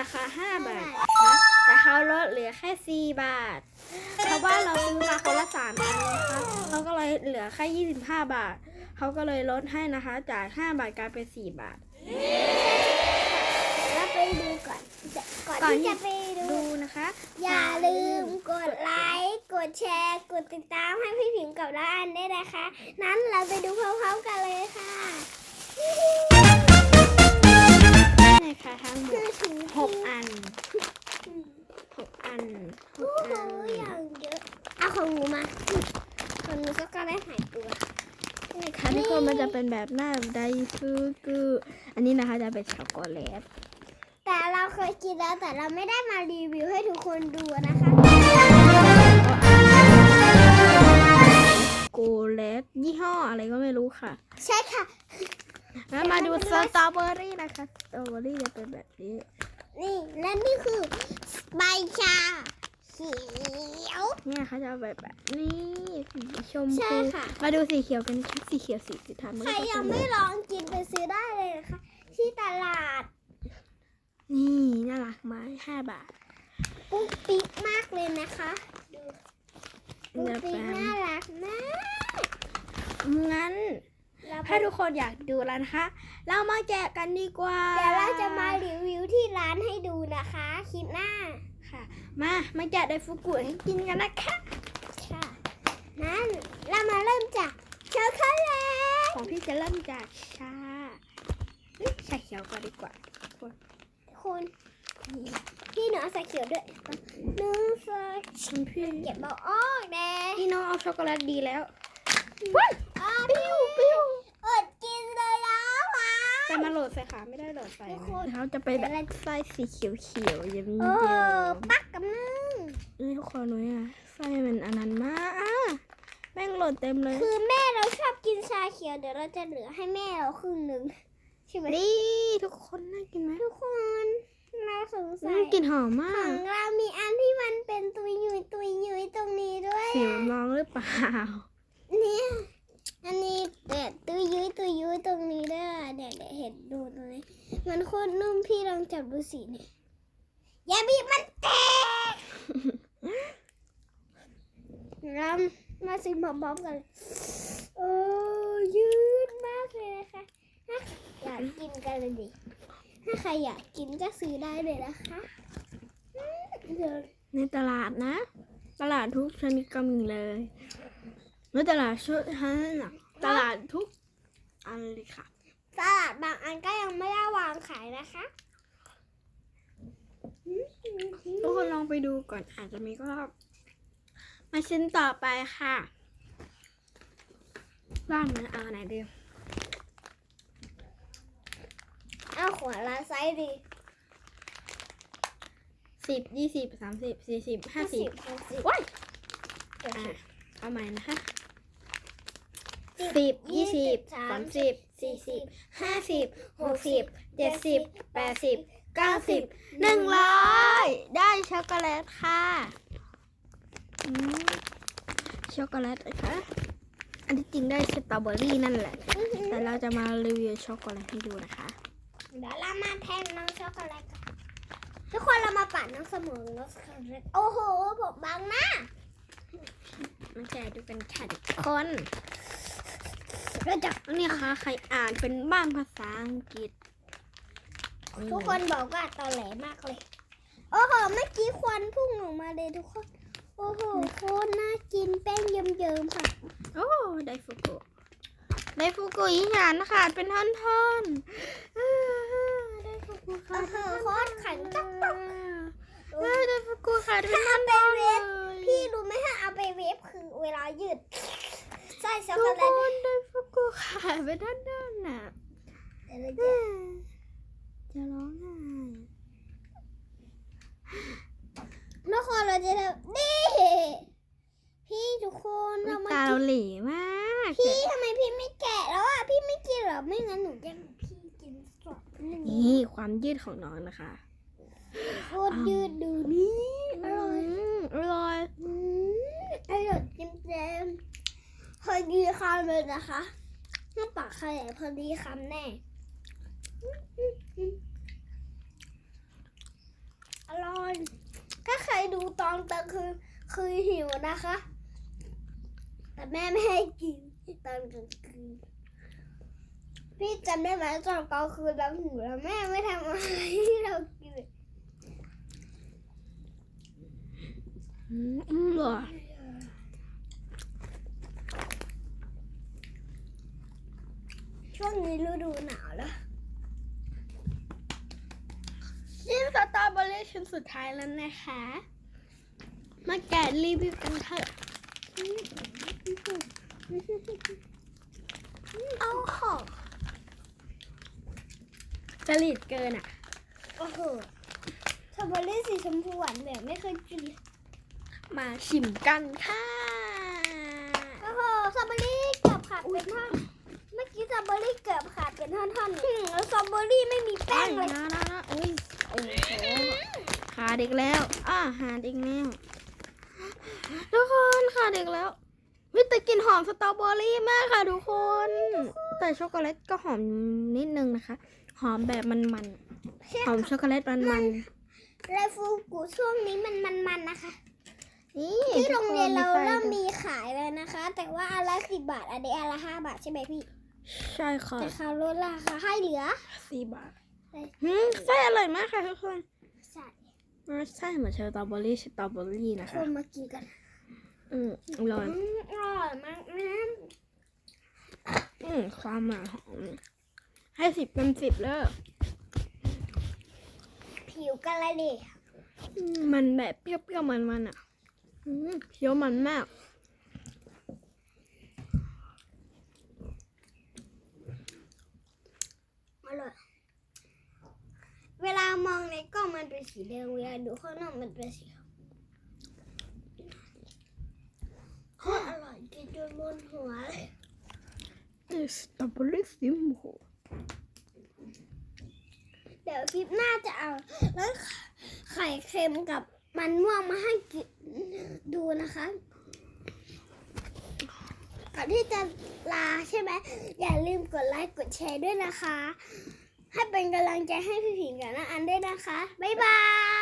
ราคา 5 บาทนะคะแต่เขาลดเหลือแค่ 4 บาท เพราะว่าเราซื้อมาคนละ3อันนะคะเขาก็เลยเหลือแค่ 25 บาท เขาก็เลยลดให้นะคะ จาก 5 บาทกลายเป็น 4 บาทแล้วไปดูก่อนจะก่อนก่อนที่ที่จะไปดูดูนะคะ อย่าลืมกดไลค์ กดแชร์ กดติดตามให้พี่ผิงกับน้าอันได้วยนะคะ นั้นเราไปดูพร้อมๆกันเลยค่ะ แบบหน้าไดฟูกุอันนี้นะคะจะเป็นช็อกโกแลตแต่เราเคยกินแล้วแต่เราไม่ได้มารีวิวให้ทุกคนดูนะคะโกแลตยี่ห้ออะไรก็ไม่รู้ค่ะ ใช่ค่ะ แล้วมาดูสตรอเบอรี่นะคะสตรอเบอรี่จะเป็นแบบนี้ นี่และนี่คือใบชา เขียว เนี่ยเขาจะเอาแบบแบบนี้สีชมใช่พูค่ะ มาดูสีเขียวกันค่ะสีเขียวสีสีทำใครยังไม่ลองกินไปซื้อได้เลยนะคะ ที่ตลาดนี่น่ารักมากห้าบาทปุ๊กปิ๊กมากเลยนะคะดูปุ๊กเดี๋ยวปิ๊กแป๊บน่ารักมากงั้น เราไปถ้าทุกคนอยากดูแล้วนะคะ เรามาแกะกันดีกว่า เดี๋ยวเราจะมารีวิวที่ร้านให้ดูนะคะ คลิปหน้า ค่ะ มามาแกะไดฟุกุให้กินกันนะคะค่ะนั้นเรามาเริ่มจากช็อกโกแลตของพี่จะเริ่มจากชาเอ้ยชาเขียวก่อนดีกว่าคุณพี่หนูเอาใส่เขียวด้วยหนึ่งสองคุณพี่เก็บเบาออกแดงพี่น้องเอาช็อกโกแลตดีแล้วอ้าวปิ้วปิ้วอดกินเลยแล้วหมา แต่มาโหลดใส่ขาไม่ได้โหลดใส่ทุกนะคนเขาจะไปแบบไส้สีเขียวเขียวๆเยิ้มโอ้เยิ้มปักกับนึงนี่ทุกคนเลยอะไส้มันอันนั้นมากอะแม่งโหลดเต็มเลย คือแม่เราชอบกินชาเขียวเดี๋ยวเราจะเหลือให้แม่เราครึ่งหนึ่งใช่ไหมนี่ทุกคนน่ากินไหมทุกคนเราสงสัอืยมกลิ่นหอมขมาอกงเรามีอันที่มันเป็นตุยยุยตุยยุยตรงนี้ด้วยสิวอะน้องหรือเปล่า เนี่ย อันนี้เด็ดตุยยุยตุยยุยตรงนี้ด้วยอะเดี๋ยวเดี๋ยวเห็นดูตรงนี้มันโคตรนุ่มพี่ลองจับดูสิเนี่ยอย่าบีบมันแตกรามาซื้อพร้อมๆกันโอ้ยืดมากเลยนะคะอยากกินกันเลยดิถ้าใครอยากกินก็ซื้อได้เลยนะคะในตลาดนะ ตลาดทุกชนิดก็มีเลย ในตลาดชุดฮันน่ะตลาดทุกอันเลยค่ะ ตลาดบางอันก็ยังไม่ได้วางขายนะคะทุกคนลองไปดูก่อนอาจจะมีก็รอบมาชิ้นต่อไปค่ะว่างนะเอาไหนดีเอาขวดละไซส์ดีสิบยี่สิบสามสิบสี่สิบห้าสิบหกสิบว้ายอะเอาใหม่นะคะ สิบยี่สิบสามสิบสี่สิบห้าสิบหกสิบเจ็ดสิบแปดสิบเก้าสิบหนึ่งร้อยได้ช็อกโกแลตค่ะอืมช็อกโกแลตนะคะอันที่จริงได้สตรอเบอรี่นั่นแหละ แต่เราจะมารีวิวช็อกโกแลตให้ดูนะคะเดี๋ยวเรามาแทนน้องช็อกโกแลตกันทุกคนเรามาปั่นน้องเสมอน้องช็อกโกแลตโอ้โหผมบางหน้ามาแจกดูกันค่ะทุกคน เราจะแล้วนี่ค่ะ ใครอ่านเป็นบ้างภาษาอังกฤษ ทุกคนบอกว่าตอแหลมากเลย โอ้โห เมื่อกี้ควันพุ่งออกมาเลยทุกคน โอ้โห โคตรน่ากินแป้งเยิ้มๆค่ะ โอ้ ไดฟุกุไดฟุกุอีหยานขาดเป็นท่อนๆอ่าไดฟุกุขาดเป็นโอ้โหโคตรแข็งจักท่อนๆเฮ้ยไดฟุกุขาดเป็นท่อนถ้าๆเอาไปเลเวฟยพี่รู้ไหมถ้าเอาไปเวฟคือเวลายืดใส่ช็อกทุโกกแลคตนไดฟุกุ ขาดเป็นท่อนๆน่ะเดี๋ยวเราเอ้จะยจะร้องไห้ทุกคนเราจะทำนี่พี่ทุกคนเรามาตากิเรานหลีมาก พี่ทำไมพี่ไม่แกะแล้วอะ พี่ไม่กินเหรอ ไม่งั้นหนูแย่งพี่กินสดนี่นี่ความยืดของน้องนะคะโคตรยืดดูนี่อร่อยมอร่อยอืมอร่อยจริงๆพอดีคำเลยนะคะ น้าปากใครพอดีคำแน่ อร่อย ถ้าใครดูตอนกลางคืนคือหิวนะคะ แต่แม่ไม่ให้กินตอนกลางคืน พี่จำได้ไหมตอนกลางคืนเราหิวแล้วแม่ไม่ทำอะไร นี่สตรอเบอรี่ชิ้นสุดท้ายแล้วนะคะ มาแกะรีวิวกันเถอะเอาของจริตเกินอะ โอ้โหสตรอเบอรี่สีชมพูหวานแบบไม่เคยกิน มาชิมกันค่ะ โอ้โหสตรอเบอรี่เกือบขาดเป็นท่อน เมื่อกี้สตรอเบอรี่เกือบขาดเป็นท่อนๆอืมแล้วสตรอเบอรี่ไม่มีแป้งเลยนะนะนะอุ้ยโอ้โห ขาดอีกแล้วอ่าหาดอีกแล้วทุกคนขาดอีกแล้ววิแต่กลิ่นหอมสตรอเบอรี่มากค่ะทุกคน แต่ช็อกโกแลตก็หอมนิดนึงนะคะ หอมแบบมันๆหอมช็อกโกแลตมันไรฟูกุช่วงนี้มันมันๆนะคะๆนี่ที่โรงเรียนเราทุกคเริ่มไส้มีขายแล้วนะคะ แต่ว่าอันละสิบบาทอันนี้อันละห้าบาทใช่ไหมพี่ ใช่ค่ะแต่เขาลดราคาให้เหลือสี่บาทใช่ หืมไส้อร่อยมากค่ะทุกคนใช่รสชาติเหมือนสตรอเบอรี่สตรอเบอรี่นะคคะนมากินกันอืมอร่อยอืมอร่อยมากนะอืมความหวานหอมให้สิบเป็นสิบเลยผิวกันเลยดิ อืมมันแบบเปรี้ยวๆมันๆอะอืมเคี้ยวมันมาก อร่อย เวลามองในกล้อง มันเป็นสีแดงเวลาดูข้างนอกมันเป็นสีขาวโคตรอร่อยกินจนบนหัวเลยนี่สตรอเบอรี่สีชมพูเดี๋ยวคลิปหน้าจะเอาแล้วไข่เค็มกับมันม่วงมาให้กินดูนะคะก่อนที่จะลาใช่ไหมอย่าลืมกดไลค์กดแชร์ด้วยนะคะ ให้เป็นกำลังใจให้พี่ผิงกับน้าอันด้วยนะคะ บ๊ายบาย